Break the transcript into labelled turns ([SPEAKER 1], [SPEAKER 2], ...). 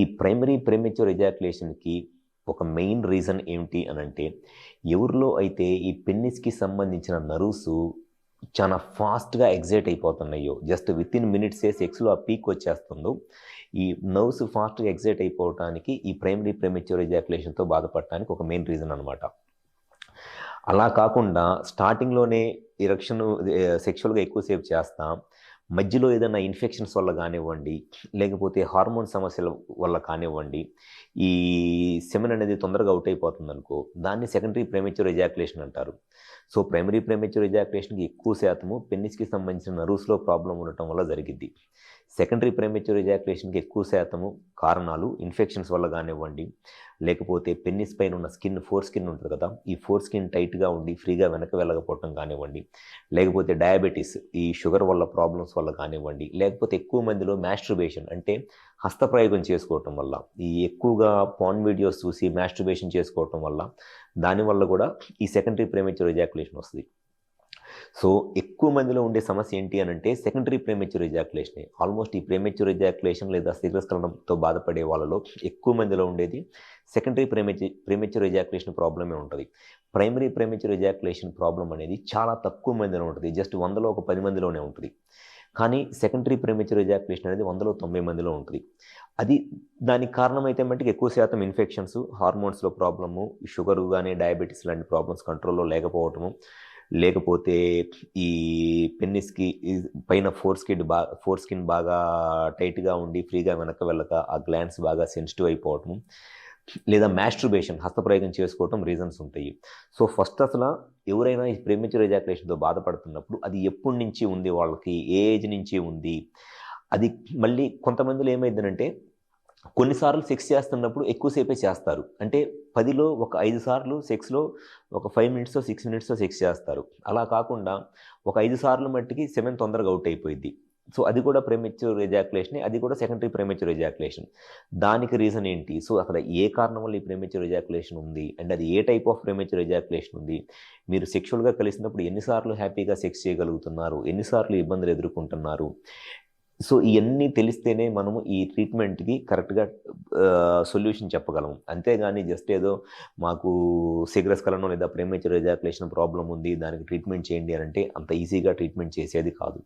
[SPEAKER 1] ఈ ప్రైమరీ ప్రెమెచ్యూర్ ఎజాకులేషన్కి ఒక main reason ఏమిటి అని అంటే ఎవరిలో అయితే ఈ పెన్నిస్కి సంబంధించిన నర్వ్స్ చాలా ఫాస్ట్గా ఎగ్జైట్ అయిపోతున్నాయో జస్ట్ విత్ ఇన్ మినిట్సే సెక్స్లో ఆ పీక్ వచ్చేస్తుందో ఈ నర్వ్స్ ఫాస్ట్గా ఎగ్జైట్ అయిపోవటానికి ఈ ప్రైమరీ ప్రెమెచ్యూర్ ఎజాకులేషన్తో బాధపడటానికి ఒక మెయిన్ రీజన్ అనమాట అలా కాకుండా స్టార్టింగ్లోనే ఇరక్షన్ సెక్షువల్గా ఎక్కువసేపు చేస్తాం. మధ్యలో ఏదైనా ఇన్ఫెక్షన్స్ వల్ల కానివ్వండి లేకపోతే హార్మోన్ సమస్యల వల్ల కానివ్వండి ఈ సెమెన్ అనేది తొందరగా అవుట్ అయిపోతుంది అనుకో దాన్ని సెకండరీ ప్రెమెచ్యూర్ ఎజాక్యులేషన్ అంటారు. సో ప్రైమరీ ప్రెమెచ్యూర్ ఎజాక్యులేషన్కి ఎక్కువ శాతము పెన్నిస్కి సంబంధించిన నర్వ్స్లో ప్రాబ్లం ఉండటం వల్ల జరిగింది సెకండరీ ప్రెమెచ్యూర్ ఎజాక్యులేషన్కి ఎక్కువ శాతము కారణాలు ఇన్ఫెక్షన్స్ వల్ల కానివ్వండి లేకపోతే పెన్నిస్ పైన ఉన్న స్కిన్ ఫోర్ స్కిన్ ఉంటుంది కదా ఈ ఫోర్ స్కిన్ టైట్గా ఉండి ఫ్రీగా వెనక వెళ్ళకపోవటం కానివ్వండి లేకపోతే డయాబెటీస్ ఈ షుగర్ వల్ల ప్రాబ్లమ్స్ వల్ల కానివ్వండి లేకపోతే ఎక్కువ మందిలో మ్యాస్ట్రుబేషన్ అంటే హస్తప్రయోగం చేసుకోవటం వల్ల ఈ ఎక్కువగా పాన్ వీడియోస్ చూసి మ్యాస్ట్రుబేషన్ చేసుకోవటం వల్ల దానివల్ల కూడా ఈ సెకండరీ ప్రేమిచర్ ఎజాకులేషన్ వస్తుంది. సో ఎక్కువ మందిలో ఉండే సమస్య ఏంటి అని అంటే సెకండరీ ప్రేమెచ్యూర్ ఎజాకులేషన్ ఆల్మోస్ట్ ఈ ప్రేమెచ్యూర్ ఎజాకులేషన్ లేదా శీఘ్రస్ఖలనంతో బాధపడే వాళ్ళలో ఎక్కువ మందిలో ఉండేది సెకండరీ ప్రేమెచ్యూ ప్రేమెచ్యూర్ ఎజాకులేషన్ ప్రాబ్లమే ఉంటుంది. ప్రైమరీ ప్రేమెచ్యూర్ ఎజాకులేషన్ ప్రాబ్లం అనేది చాలా తక్కువ మందిలో ఉంటుంది. జస్ట్ వందలో ఒక పది మందిలోనే ఉంటుంది. కానీ సెకండరీ ప్రేమెచ్యూర్ ఎజాకులేషన్ అనేది వందలో తొంభై మందిలో ఉంటుంది. అది దానికి కారణం అయితే మట్టుకు ఎక్కువ శాతం ఇన్ఫెక్షన్స్ హార్మోన్స్లో ప్రాబ్లము షుగర్ కానీ డయాబెటీస్ లాంటి ప్రాబ్లమ్స్ కంట్రోల్లో లేకపోవటము లేకపోతే ఈ పెన్నిస్కి పైన ఫోర్ స్కిన్ బా ఫోర్ స్కిన్ బాగా టైట్గా ఉండి ఫ్రీగా వెనక వెళ్ళక ఆ గ్లాండ్స్ బాగా సెన్సిటివ్ అయిపోవటం లేదా మ్యాస్ట్రుబేషన్ హస్తప్రయోగం చేసుకోవటం రీజన్స్ ఉంటాయి. సో ఫస్ట్ అసలు ఎవరైనా ఈ ప్రేమించర్ ఎజాకులేషన్తో బాధపడుతున్నప్పుడు అది ఎప్పటి నుంచి ఉంది? వాళ్ళకి ఏ ఏజ్ నుంచి ఉంది? అది మళ్ళీ కొంతమందిలో ఏమైందనంటే కొన్నిసార్లు సెక్స్ చేస్తున్నప్పుడు ఎక్కువసేపే చేస్తారు. అంటే పదిలో ఒక ఐదు సార్లు సెక్స్లో ఒక five minutes six minutes sex చేస్తారు. అలా కాకుండా ఒక ఐదు సార్లు మట్టికి సెవెన్ తొందరగా అవుట్ అయిపోయింది సో అది కూడా ప్రేమెచ్యూర్ రిజాక్యులేషన్ అది కూడా సెకండరీ ప్రేమెచ్యూర్ రిజాక్యులేషన్ దానికి రీజన్ ఏంటి? సో అసలు ఏ కారణం వల్ల ఈ ప్రేమెచ్యూర్ రిజాక్యులేషన్ ఉంది? అండ్ అది ఏ టైప్ ఆఫ్ ప్రేమెచ్యూర్ రిజాక్యులేషన్ ఉంది? మీరు సెక్షువల్గా కలిసినప్పుడు ఎన్నిసార్లు హ్యాపీగా సెక్స్ చేయగలుగుతున్నారు? ఎన్నిసార్లు ఇబ్బందులు ఎదుర్కొంటున్నారు? సో ఇవన్నీ తెలిస్తేనే మనము ఈ ట్రీట్మెంట్కి కరెక్ట్గా సొల్యూషన్ చెప్పగలము. అంతేగాని జస్ట్ ఏదో మాకు శీఘ్రస్ఖలనం లేదా ప్రేమేచర్ ఎజాకులేషన్ ప్రాబ్లం ఉంది దానికి ట్రీట్మెంట్ చేయండి అని అంటే అంత ఈజీగా ట్రీట్మెంట్ చేసేది కాదు.